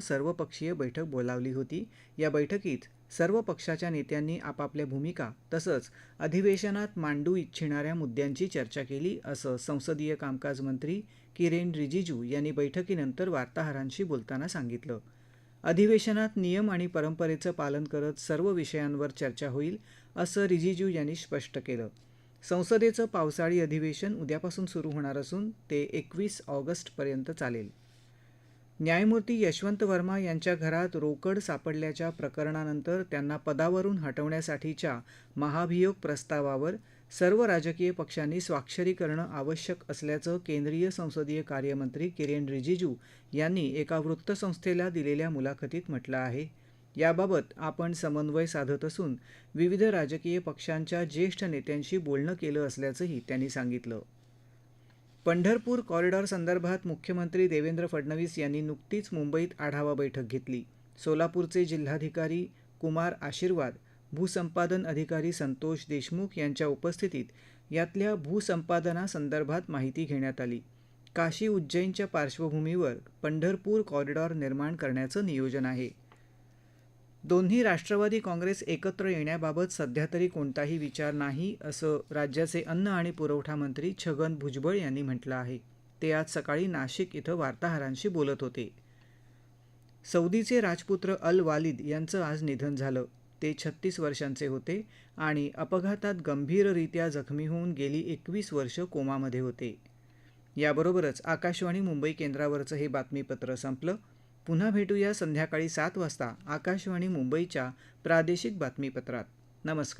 सर्वपक्षीय बैठक बोलावली होती. या बैठकीत सर्व पक्षाच्या नेत्यांनी आपापल्या भूमिका तसंच अधिवेशनात मांडू इच्छिणाऱ्या मुद्द्यांची चर्चा केली असं संसदीय कामकाज मंत्री किरेन रिजिजू यांनी बैठकीनंतर वार्ताहरांशी बोलताना सांगितलं. अधिवेशनात नियम आणि परंपरेचं पालन करत सर्व विषयांवर चर्चा होईल असं रिजिजू यांनी स्पष्ट केलं. संसदेचं पावसाळी अधिवेशन उद्यापासून सुरू होणार असून ते एकवीस ऑगस्टपर्यंत चालेल. न्यायमूर्ती यशवंत वर्मा यांच्या घरात रोकड सापडल्याच्या प्रकरणानंतर त्यांना पदावरून हटवण्यासाठीच्या महाभियोग प्रस्तावावर सर्व राजकीय पक्षांनी स्वाक्षरी करणं आवश्यक असल्याचं केंद्रीय संसदीय कार्यमंत्री किरेन रिजिजू यांनी एका वृत्तसंस्थेला दिलेल्या मुलाखतीत म्हटलं आहे. याबाबत आपण समन्वय साधत असून विविध राजकीय पक्षांच्या ज्येष्ठ नेत्यांशी बोलणं केलं असल्याचंही त्यांनी सांगितलं. पंढरपूर कॉरिडॉर संदर्भात मुख्यमंत्री देवेंद्र फडणवीस यांनी नुकतीच मुंबईत आढावा बैठक घेतली. सोलापूरचे जिल्हाधिकारी कुमार आशीर्वाद भूसंपादन अधिकारी संतोष देशमुख यांच्या उपस्थितीत यातल्या भूसंपादनासंदर्भात माहिती घेण्यात आली. काशी उज्जैनच्या पार्श्वभूमीवर पंढरपूर कॉरिडॉर निर्माण करण्याचं नियोजन आहे. दोन्ही राष्ट्रवादी काँग्रेस एकत्र येण्याबाबत सध्या तरी कोणताही विचार नाही असं राज्याचे अन्न आणि पुरवठा मंत्री छगन भुजबळ यांनी म्हटलं आहे. ते आज सकाळी नाशिक इथं वार्ताहरांशी बोलत होते. सौदीचे राजपुत्र अल वालिद यांचं आज निधन झालं. ते छत्तीस वर्षांचे होते आणि अपघातात गंभीररित्या जखमी होऊन गेली एकवीस वर्ष कोमामध्ये होते. याबरोबरच आकाशवाणी मुंबई केंद्रावरचं हे बातमीपत्र संपलं. पुन्हा भेटूया संध्याकाळी सात वाजता आकाशवाणी मुंबईच्या प्रादेशिक बातमीपत्रात. नमस्कार.